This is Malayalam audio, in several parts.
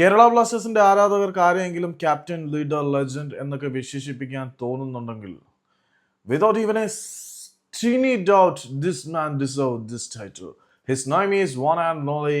കേരള ബ്ലാസ്റ്റേഴ്സിന്റെ ആരാധകർക്ക് ആരെയെങ്കിലും ക്യാപ്റ്റൻ ലീഡർ ലെജൻഡ് എന്നൊക്കെ വിശേഷിപ്പിക്കാൻ തോന്നുന്നുണ്ടെങ്കിൽ without even a tiny doubt this man deserve this title his name is one and only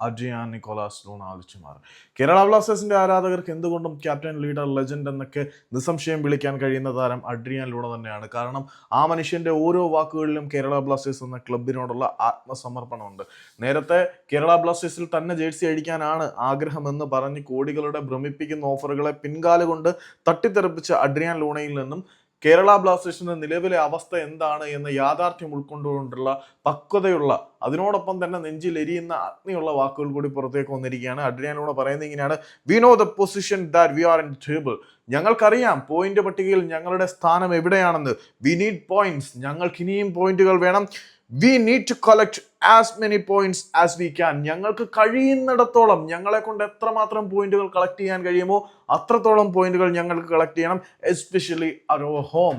Adrian Nicolas അലിച്ചുമാർ Kerala ബ്ലാസ്റ്റേഴ്സിന്റെ ആരാധകർക്ക് എന്തുകൊണ്ടും ക്യാപ്റ്റൻ ലീഡർ ലെജൻഡ് എന്നൊക്കെ നിസ്സംശയം വിളിക്കാൻ കഴിയുന്ന താരം അഡ്രിയാൻ ലൂണ തന്നെയാണ്. കാരണം ആ മനുഷ്യന്റെ ഓരോ വാക്കുകളിലും കേരള ബ്ലാസ്റ്റേഴ്സ് എന്ന ക്ലബിനോടുള്ള ആത്മസമർപ്പണമുണ്ട്. നേരത്തെ കേരള ബ്ലാസ്റ്റേഴ്സിൽ തന്നെ ജേഴ്സി അടിക്കാനാണ് ആഗ്രഹമെന്ന് പറഞ്ഞ് കോടികളുടെ ഭ്രമിപ്പിക്കുന്ന ഓഫറുകളെ പിൻകാലുകൊണ്ട് തട്ടിത്തെറിപ്പിച്ച അഡ്രിയാൻ ലൂണയിൽ നിന്നും കേരള ബ്ലാസ്റ്റേഴ്സിന്റെ നിലവിലെ അവസ്ഥ എന്താണ് എന്ന യാഥാർത്ഥ്യം ഉൾക്കൊണ്ടുകൊണ്ടുള്ള പക്വതയുള്ള അതിനോടൊപ്പം തന്നെ നെഞ്ചിൽ എരിയുന്ന അഗ്നിയുള്ള വാക്കുകൾ കൂടി പുറത്തേക്ക് വന്നിരിക്കുകയാണ്. അഡ്രിയാനോട് പറയുന്നത് ഇങ്ങനെയാണ്. We know the position that we are in table ഞങ്ങൾക്കറിയാം പോയിന്റ് പട്ടികയിൽ ഞങ്ങളുടെ സ്ഥാനം എവിടെയാണെന്ന്. വി നീഡ് പോയിന്റ്സ് ഞങ്ങൾക്ക് ഇനിയും പോയിന്റുകൾ വേണം. We need to collect as many points as we can ഞങ്ങൾക്ക് കഴിയുന്നിടത്തോളം ഞങ്ങളെ കൊണ്ട് എത്രമാത്രം പോയിന്റുകൾ കളക്ട് ചെയ്യാൻ കഴിയുമോ അത്രത്തോളം പോയിന്റുകൾ ഞങ്ങൾക്ക് കളക്ട് ചെയ്യണം എസ്പെഷ്യലി അവർ ഹോം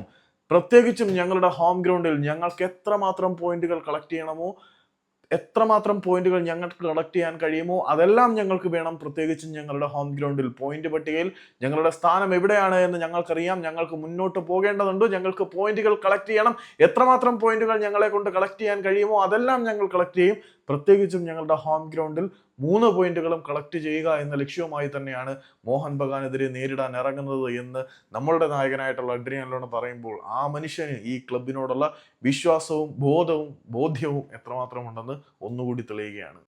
പ്രത്യേകിച്ചും ഞങ്ങളുടെ ഹോം ഗ്രൗണ്ടിൽ ഞങ്ങൾക്ക് എത്രമാത്രം പോയിന്റുകൾ കളക്ട് ചെയ്യണമോ എത്രമാത്രം പോയിന്റുകൾ ഞങ്ങൾക്ക് കളക്ട് ചെയ്യാൻ കഴിയുമോ അതെല്ലാം ഞങ്ങൾക്ക് വേണം. പ്രത്യേകിച്ചും ഞങ്ങളുടെ ഹോം ഗ്രൗണ്ടിൽ പോയിന്റ് പട്ടികയിൽ ഞങ്ങളുടെ സ്ഥാനം എവിടെയാണ് എന്ന് ഞങ്ങൾക്കറിയാം. ഞങ്ങൾക്ക് മുന്നോട്ട് പോകേണ്ടതുണ്ട്. ഞങ്ങൾക്ക് പോയിന്റുകൾ കളക്ട് ചെയ്യണം. എത്രമാത്രം പോയിന്റുകൾ ഞങ്ങളെ കൊണ്ട് കളക്ട് ചെയ്യാൻ കഴിയുമോ അതെല്ലാം ഞങ്ങൾ കളക്ട് ചെയ്യും. പ്രത്യേകിച്ചും ഞങ്ങളുടെ ഹോം ഗ്രൗണ്ടിൽ മൂന്ന് പോയിന്റുകളും കളക്ട് ചെയ്യുക എന്ന ലക്ഷ്യവുമായി തന്നെയാണ് മോഹൻ ബഗാനെതിരെ നേരിടാൻ ഇറങ്ങുന്നത് എന്ന് നമ്മളുടെ നായകനായിട്ടുള്ള ലോൺ പറയുമ്പോൾ ആ മനുഷ്യന് ഈ ക്ലബിനോടുള്ള വിശ്വാസവും ബോധവും ബോധ്യവും എത്രമാത്രം ഉണ്ടെന്ന് ഒന്നുകൂടി തെളിയുകയാണ്.